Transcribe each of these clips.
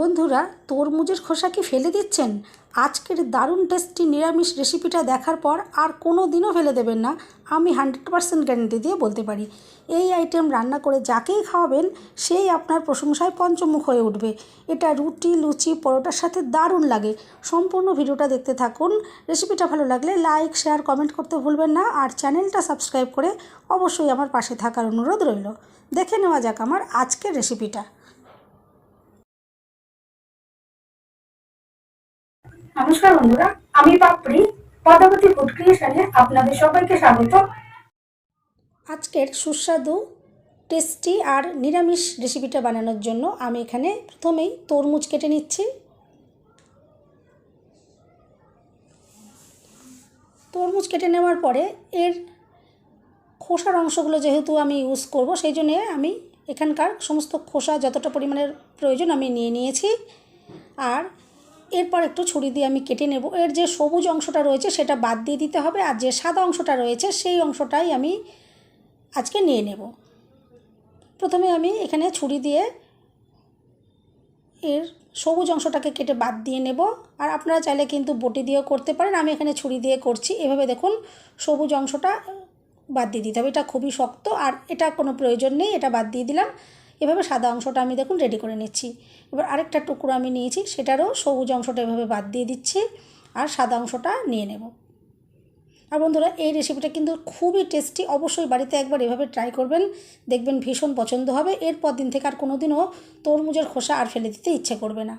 বন্ধুরা, তরমুজের খোসা কি ফেলে দিচ্ছেন? আজকের দারুণ টেস্টি নিরামিষ রেসিপিটা দেখার পর আর কোনো দিনও ফেলে দেবেন না। আমি হান্ড্রেড পারসেন্ট গ্যারেন্টি দিয়ে বলতে পারি। এই আইটেম রান্না করে যাকেই খাওয়াবেন, সেই আপনার প্রশংসায় পঞ্চমুখ হয়ে উঠবে। এটা রুটি, লুচি, পরোটার সাথে দারুণ লাগে। সম্পূর্ণ ভিডিওটা দেখতে থাকুন। রেসিপিটা ভালো লাগলে লাইক শেয়ার কমেন্ট করতে ভুলবেন না। আর চ্যানেলটা সাবস্ক্রাইব করে অবশ্যই আমার পাশে থাকার অনুরোধ রইল। দেখে নেওয়া যাক আমার আজকের রেসিপিটা নমস্কার বন্ধুরা, আমি পাপড়ি, পদ্মাবতী ফুড আপনাদের সবাইকে স্বাগত। আজকের সুস্বাদু, টেস্টি আর নিরামিষ রেসিপিটা বানানোর জন্য আমি এখানে প্রথমেই তরমুজ কেটে নিচ্ছি। তরমুজ কেটে নেওয়ার পরে এর খোসার অংশগুলো যেহেতু আমি ইউজ করব, সেই জন্যে আমি এখানকার সমস্ত খোসা যতটা পরিমাণের প্রয়োজন আমি নিয়ে নিয়েছি। আর এরপর একটু ছুরি দিয়ে আমি কেটে নেব। এর যে সবুজ অংশটা রয়েছে সেটা বাদ দিয়ে দিতে হবে আর যে সাদা অংশটা রয়েছে সেই অংশটাই আমি আজকে নিয়ে নেব। প্রথমে আমি এখানে ছুরি দিয়ে এর সবুজ অংশটাকে কেটে বাদ দিয়ে নেব। আর আপনারা চাইলে কিন্তু বটি দিয়েও করতে পারেন। আমি এখানে ছুরি দিয়ে করছি। এভাবে দেখুন সবুজ অংশটা বাদ দিয়ে দিতে হবে। এটা খুবই শক্ত আর এটা কোনো প্রয়োজন নেই। এটা বাদ দিয়ে দিলাম। এভাবে সাদা অংশটা আমি দেখুন রেডি করে নিচ্ছি। এবার আরেকটা টুকরো আমি নিয়েছি, সেটারও সবুজ অংশটা এভাবে বাদ দিয়ে দিচ্ছি আর সাদা অংশটা নিয়ে নেব। আর বন্ধুরা, এই রেসিপিটা কিন্তু খুবই টেস্টি অবশ্যই বাড়িতে একবার এভাবে ট্রাই করবেন, দেখবেন ভীষণ পছন্দ হবে। এরপর দিন থেকে আর কোনো দিনও তরমুজের খোসা আর ফেলে দিতে ইচ্ছে করবে না।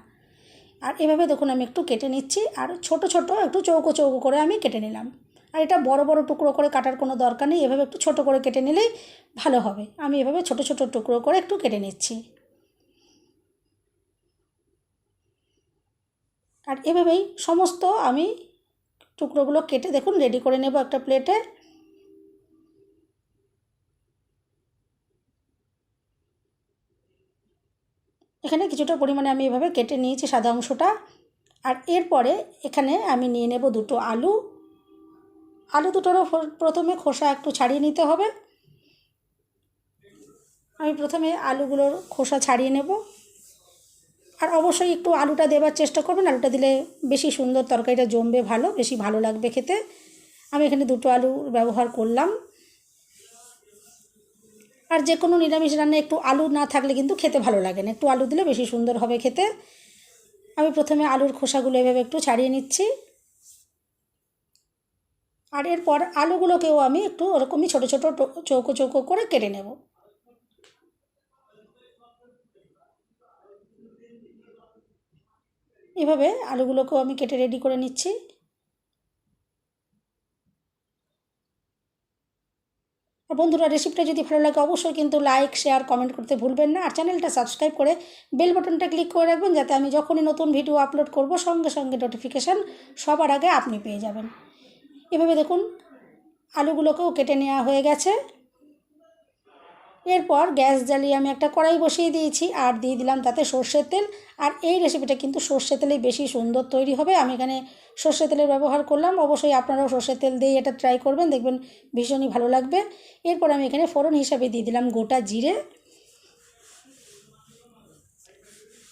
আর এভাবে দেখুন আমি একটু কেটে নিচ্ছি, আর ছোট ছোট একটু চৌকো চৌকো করে আমি কেটে নিলাম। আর এটা বড় বড় টুকরো করে কাটার কোনো দরকার নেই। এভাবে একটু ছোট করে কেটে নিলেই ভালো হবে। আমি এভাবে ছোট ছোট টুকরো করে একটু কেটে নিচ্ছি। আর এভাবেই সমস্ত আমি টুকরোগুলো কেটে দেখুন রেডি করে নেব একটা প্লেটে এখানে কিছুটা পরিমাণে আমি এভাবে কেটে নিয়েছি সাদা অংশটা। আর এরপরে এখানে আমি নিয়ে নেব দুটো আলু। আলু দুটোরও প্রথমে খোসা একটু ছাড়িয়ে নিতে হবে। আমি প্রথমে আলুগুলোর খোসা ছাড়িয়ে নেব। আর অবশ্যই একটু আলুটা দেবার চেষ্টা করবেন। আলুটা দিলে বেশি সুন্দর তরকারিটা জমবে ভালো, বেশি ভালো লাগবে খেতে। আমি এখানে দুটো আলু ব্যবহার করলাম। আর যে কোনো নিরামিষ রান্না একটু আলু না থাকলে কিন্তু খেতে ভালো লাগে না। একটু আলু দিলে বেশি সুন্দর হবে খেতে। আমি প্রথমে আলুর খোসাগুলো এভাবে একটু ছাড়িয়ে নিচ্ছি। আর এরপর আলুগুলোকেও আমি একটু ওরকমই ছোটো ছোটো চৌকো চৌকো করে কেটে নেব। এভাবে আলুগুলোকেও আমি কেটে রেডি করে নিচ্ছি। আর বন্ধুরা, রেসিপিটা যদি ভালো লাগে অবশ্যই কিন্তু লাইক, শেয়ার, কমেন্ট করতে ভুলবেন না। আর চ্যানেলটা সাবস্ক্রাইব করে বেল বাটনটা ক্লিক করে রাখবেন, যাতে আমি যখনই নতুন ভিডিও আপলোড করব, সঙ্গে সঙ্গে নোটিফিকেশান সবার আগে আপনি পেয়ে যাবেন। এভাবে দেখুন আলুগুলোকেও কেটে নেওয়া হয়ে গেছে। এরপর গ্যাস জ্বালিয়ে আমি একটা কড়াই বসিয়ে দিয়েছি, আর দিয়ে দিলাম তাতে সর্ষের তেল। আর এই রেসিপিটা কিন্তু সর্ষের তেলেই বেশি সুন্দর তৈরি হবে। আমি এখানে সর্ষের তেলের ব্যবহার করলাম। অবশ্যই আপনারাও সর্ষের তেল দিয়ে এটা ট্রাই করবেন, দেখবেন ভীষণই ভালো লাগবে। এরপর আমি এখানে ফোড়ন হিসাবে দিয়ে দিলাম গোটা জিরে।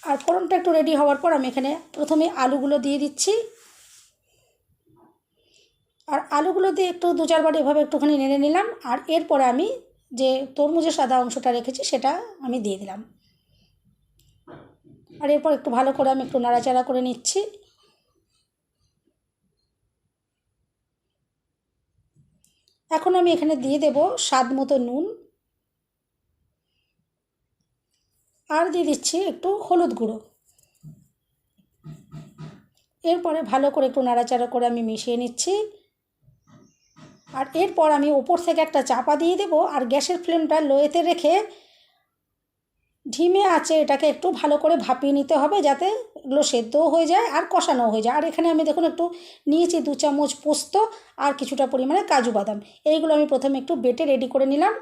আর ফোড়নটা একটু রেডি হওয়ার পর আমি এখানে প্রথমে আলুগুলো দিয়ে দিচ্ছি। আর আলুগুলো দিয়ে একটু দু চারবার এভাবে একটুখানি নেড়ে নিলাম আর এরপরে আমি যে তরমুজের সাদা অংশটা রেখেছি সেটা আমি দিয়ে দিলাম। আর এরপর একটু ভালো করে আমি একটু নাড়াচাড়া করে নিচ্ছি। এখন আমি এখানে দিয়ে দেব স্বাদ মতো নুন। আর দিয়ে দিচ্ছি একটু হলুদ গুঁড়ো। এরপরে ভালো করে একটু নাড়াচাড়া করে আমি মিশিয়ে নিচ্ছি। আর এরপর আমি ওপর থেকে একটা চাপা দিয়ে দেবো আর গ্যাসের ফ্লেমটা লোয়েতে রেখে ঢিমে আছে এটাকে একটু ভালো করে ভাপিয়ে নিতে হবে যাতে এগুলো সেদ্ধও হয়ে যায় আর কষানো হয়ে যায়। আর এখানে আমি দেখুন একটু নিয়েছি দু চামচ পোস্ত আর কিছুটা পরিমাণে কাজু বাদাম। এইগুলো আমি প্রথমে একটু বেটে রেডি করে নিলাম।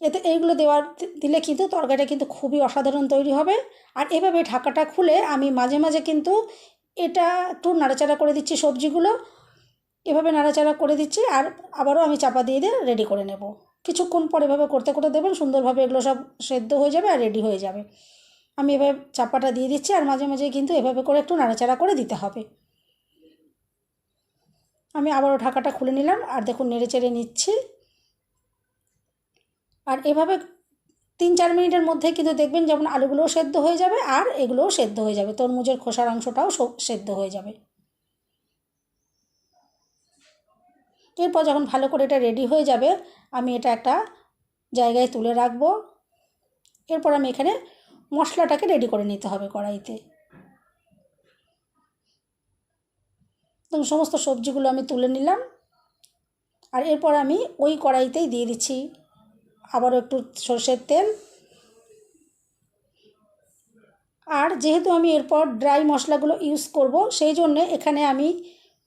এতে এইগুলো দেওয়ার দিলে কিন্তু তরকারিটা কিন্তু খুবই অসাধারণ তৈরি হবে। আর এভাবে ঢাকাটা খুলে আমি মাঝে মাঝে কিন্তু এটা একটু নাড়াচাড়া করে দিচ্ছি সবজিগুলো। এভাবে নাড়াচাড়া করে দিচ্ছি আর আবারও আমি চাপা দিয়ে দিয়ে রেডি করে নেব। কিছুক্ষণ পর এভাবে করতে করতে দেবেন সুন্দরভাবে এগুলো সব সেদ্ধ হয়ে যাবে আর রেডি হয়ে যাবে। আমি এভাবে চাপাটা দিয়ে দিচ্ছি আর মাঝে মাঝে কিন্তু এভাবে করে একটু নাড়াচাড়া করে দিতে হবে। আমি আবারও ঢাকাটা খুলে নিলাম আর দেখুন নেড়ে চেড়ে নিচ্ছি। আর এভাবে তিন চার মিনিটের মধ্যে কিন্তু দেখবেন যেমন আলুগুলোও সেদ্ধ হয়ে যাবে আর এগুলোও সেদ্ধ হয়ে যাবে। তরমুজের খোসার অংশটাও সেদ্ধ হয়ে যাবে। এরপর যখন ভালো করে এটা রেডি হয়ে যাবে, আমি এটা একটা জায়গায় তুলে রাখব। এরপর আমি এখানে মশলাটাকে রেডি করে নিতে হবে কড়াইতে। তো সমস্ত সবজিগুলো আমি তুলে নিলাম। আর এরপর আমি ওই কড়াইতেই দিয়ে দিচ্ছি আবারও একটু সর্ষের তেল। আর যেহেতু আমি এরপর ড্রাই মশলাগুলো ইউজ করব, সেই জন্যে এখানে আমি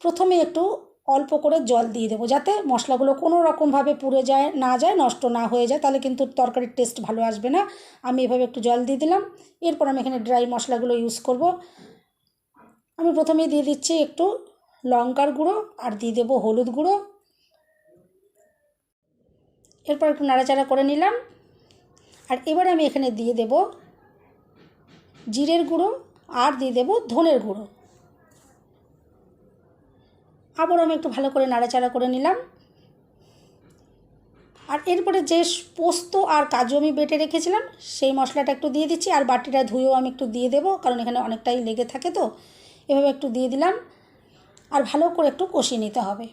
প্রথমে একটু অল্প করে জল দিয়ে দেবো যাতে মশলাগুলো কোনো রকমভাবে পুড়ে যায়, না যায়, নষ্ট না হয়ে যায়। তাহলে কিন্তু তরকারির টেস্ট ভালো আসবে না। আমি এভাবে একটু জল দিয়ে দিলাম। এরপর আমি এখানে ড্রাই মশলাগুলো ইউজ করব। আমি প্রথমেই দিয়ে দিচ্ছি একটু লঙ্কার গুঁড়ো আর দিয়ে দেবো হলুদ গুঁড়ো। এরপর একটু নাড়াচাড়া করে নিলাম। আর এবারে আমি এখানে দিয়ে দেব জিরের গুঁড়ো আর দিয়ে দেব ধনের গুঁড়ো। আবারও আমি একটু ভালো করে নাড়াচাড়া করে নিলাম। আর এরপরে যে পোস্ত আর কাজু আমি বেটে রেখেছিলাম, সেই মশলাটা একটু দিয়ে দিচ্ছি। আর বাটিটা ধুয়েও আমি একটু দিয়ে দেবো, কারণ এখানে অনেকটাই লেগে থাকে তো। এভাবে একটু দিয়ে দিলাম। আর ভালো করে একটু কষিয়ে নিতে হবে।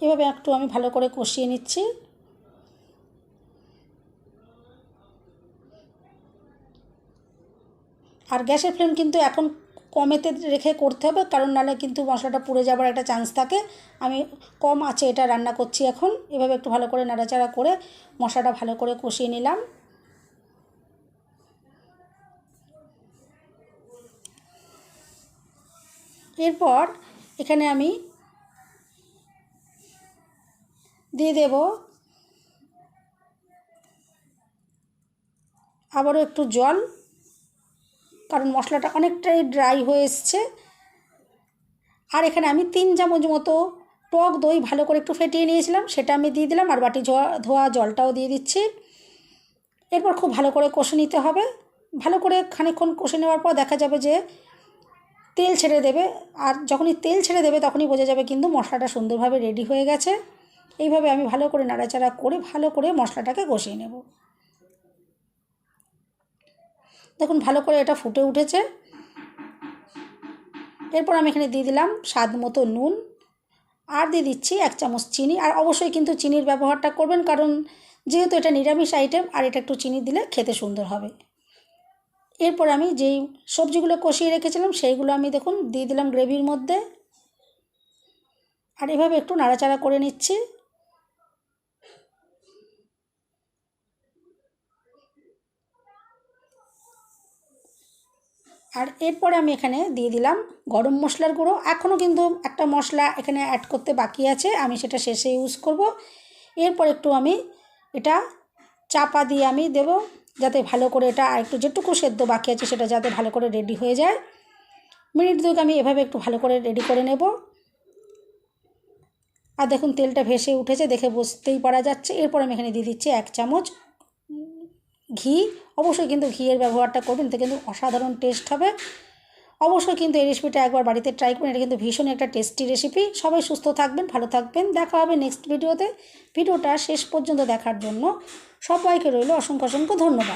এভাবে একটু আমি ভালো করে কষিয়ে নিচ্ছি। আর গ্যাসের ফ্লেম কিন্তু এখন কমেতে রেখে করতে হবে, কারণ নাহলে কিন্তু মশলাটা পুড়ে যাবার একটা চান্স থাকে। আমি কম আছে এটা রান্না করছি এখন, এভাবে একটু ভালো করে নাড়াচাড়া করে মশলাটা ভালো করে কষিয়ে নিলাম। এরপর এখানে আমি দিয়ে দেব আবারও একটু জল। কারণ মশলাটা অনেকটাই ড্রাই হয়ে এসছে। আর এখানে আমি তিন চামচ মতো টক দই ভালো করে একটু ফেটিয়ে নিয়েছিলাম, সেটা আমি দিয়ে দিলাম আর বাটি ধোয়া ধোয়া জলটাও দিয়ে দিচ্ছি। এরপর খুব ভালো করে কষে নিতে হবে। ভালো করে খানিকক্ষণ কষে নেওয়ার পর দেখা যাবে যে তেল ছেড়ে দেবে। আর যখনই তেল ছেড়ে দেবে তখনই বোঝা যাবে কিন্তু মশলাটা সুন্দরভাবে রেডি হয়ে গেছে। এইভাবে আমি ভালো করে নাড়াচাড়া করে, ভালো করে মশলাটাকে কষিয়ে নেব। দেখুন ভালো করে এটা ফুটে উঠেছে। এরপর আমি এখানে দিয়ে দিলাম স্বাদ মতো নুন। আর দিয়ে দিচ্ছি এক চামচ চিনি। আর অবশ্যই কিন্তু চিনির ব্যবহারটা করবেন, কারণ যেহেতু এটা নিরামিষ আইটেম আর এটা একটু চিনি দিলে খেতে সুন্দর হবে। এরপর আমি যেই সবজিগুলো কষিয়ে রেখেছিলাম, সেইগুলো আমি দেখুন দিয়ে দিলাম গ্রেভির মধ্যে। আর এভাবে একটু নাড়াচাড়া করে নিচ্ছি। আর এরপরে আমি এখানে দিয়ে দিলাম গরম মশলার গুঁড়ো। এখনও কিন্তু একটা মশলা এখানে অ্যাড করতে বাকি আছে, আমি সেটা শেষে ইউজ করব। এরপর একটু আমি এটা চাপা দিয়ে আমি দেব, যাতে ভালো করে এটা একটু যেটুকু সেদ্ধ বাকি আছে সেটা যাতে ভালো করে রেডি হয়ে যায়। মিনিট দুয়েক আমি এভাবে একটু ভালো করে রেডি করে নেব। আর দেখুন তেলটা ভেসে উঠেছে, দেখে বুঝতেই পারা যাচ্ছে। এরপর আমি এখানে দিয়ে দিচ্ছি এক চামচ ঘি, অবশ্যই কিন্তু ঘিয়ের ব্যবহারটা করবেন এতে কিন্তু অসাধারণ টেস্ট হবে। অবশ্যই কিন্তু এই রেসিপিটা একবার বাড়িতে ট্রাই করুন, এটা কিন্তু ভীষণ একটা টেস্টি রেসিপি সবাই সুস্থ থাকবেন, ভালো থাকবেন, দেখা হবে নেক্সট ভিডিওতে ভিডিওটা শেষ পর্যন্ত দেখার জন্য সবাইকে রইল অসংখ্য অসংখ্য ধন্যবাদ।